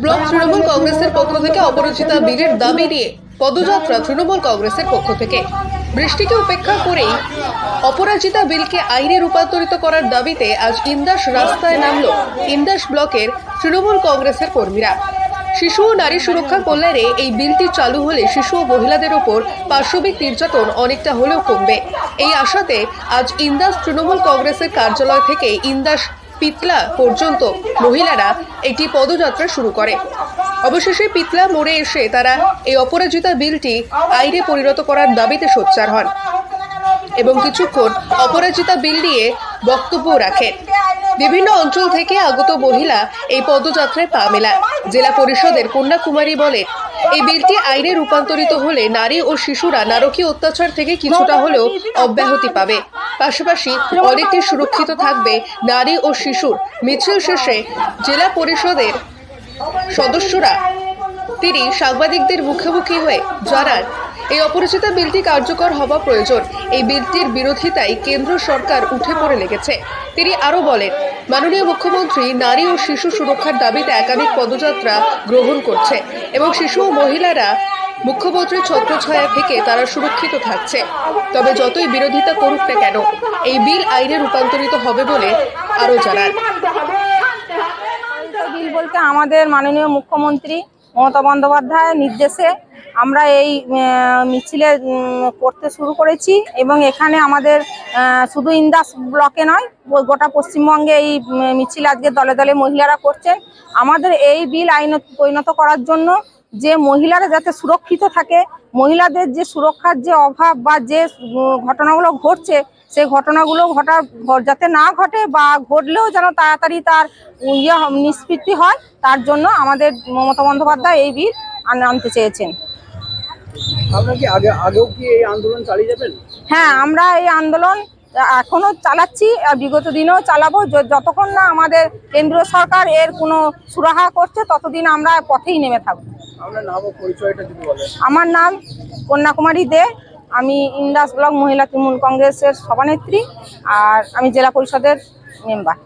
Block Trinamool কংগ্রেসের পক্ষ থেকে অপরাজিতা বীরের দাবি নিয়ে পদযাত্রা তৃণমূল কংগ্রেসের পক্ষ থেকে। বৃষ্টিকে উপেক্ষা করেই অপরাজিতা বিলকে আইনে রূপান্তরিত করার দাবিতে আজ ইন্দাস রাস্তায় নামল ইন্দাস ব্লকের তৃণমূল কংগ্রেসের কর্মীরা। শিশু ও নারী সুরক্ষা কল্যাণে এই বিলটি চালু হলে শিশু ও মহিলাদের ওপর পার্শ্ববিক নির্যাতন অনেকটা হলেও কমবে। এই আশাতে আজ ইন্দাস তৃণমূল কংগ্রেসের কার্যালয় থেকে ইন্দাস পিতলা পর্যন্ত মহিলারা একটি পদযাত্রা শুরু করে। অবশেষে পিতলা মোড়ে এসে তারা এই অপরাজিতা বিলটি আইনে পরিণত করার দাবিতে সোচ্চার হন এবং কিছুক্ষণ অপরাজিতা বিল নিয়ে বক্তব্য রাখেন। বিভিন্ন অঞ্চল থেকে আগত মহিলা এই পদযাত্রায় পা মেলায়। জেলা পরিষদের কন্যাকুমারী বলেন এই বিলটি আইনে রূপান্তরিত হলে নারী ও শিশুরা নারকীয় অত্যাচার থেকে কিছুটা হলেও অব্যাহতি পাবে। পাশাপাশি অনেকটি সুরক্ষিত থাকবে নারী ও শিশুর। মিছিল শেষে জেলা পরিষদের সদস্যরা তিনি সাংবাদিকদের মুখোমুখি হয়ে জানান, এই অপরিচিত বিলটি কার্যকর হওয়া প্রয়োজন। এই বিলটির বিরোধিতায় কেন্দ্র সরকার উঠে পড়ে লেগেছে। তিনি আরও বলেন মাননীয় মুখ্যমন্ত্রী নারী ও শিশু সুরক্ষার দাবিতে একাধিক পদযাত্রা গ্রহণ করছে এবং শিশু ও মহিলারা মুখ্যমন্ত্রীর ছত্রছায়া থেকে তারা সুরক্ষিত থাকছে। তবে যতই বিরোধিতা করুক না কেন, এই বিল আইনে রূপান্তরিত হবে বলে আরও জানান। বিল বলতে আমাদের মাননীয় মুখ্যমন্ত্রী মমতা বন্দ্যোপাধ্যায়ের নির্দেশে আমরা এই মিছিলে করতে শুরু করেছি এবং এখানে আমাদের শুধু ইন্দাস ব্লকে নয় গোটা পশ্চিমবঙ্গে এই মিছিল আজকে দলে দলে মহিলারা করছেন। আমাদের এই বিল আইন পরিণত করার জন্য যে মহিলারা যাতে সুরক্ষিত থাকে, মহিলাদের যে সুরক্ষার যে অভাব বা যে ঘটনাগুলো ঘটছে, সেই ঘটনাগুলো ঘটা, ঘ- যাতে না ঘটে বা ঘটলেও যেন তাড়াতাড়ি তার ইয়ে নিষ্পত্তি হয়, তার জন্য আমাদের মমতা বন্দ্যোপাধ্যায় এই বিল আন- আনতে চেয়েছেন। আপনারা কি আগে আগেও কি এই আন্দোলন চালিয়ে যাবেন? হ্যাঁ আমরা এই আন্দোলন এখনও চালাচ্ছি আর বিগত দিনেও চালাবো। যতক্ষণ না আমাদের কেন্দ্রীয় সরকার এর কোনো সুরাহা করছে ততদিন আমরা পথেই নেমে থাকব। আমার নাম কন্যাকুমারী দে। আমি ইন্দাস ব্লক মহিলা তৃণমূল কংগ্রেসের সভানেত্রী আর আমি জেলা পরিষদের মেম্বার।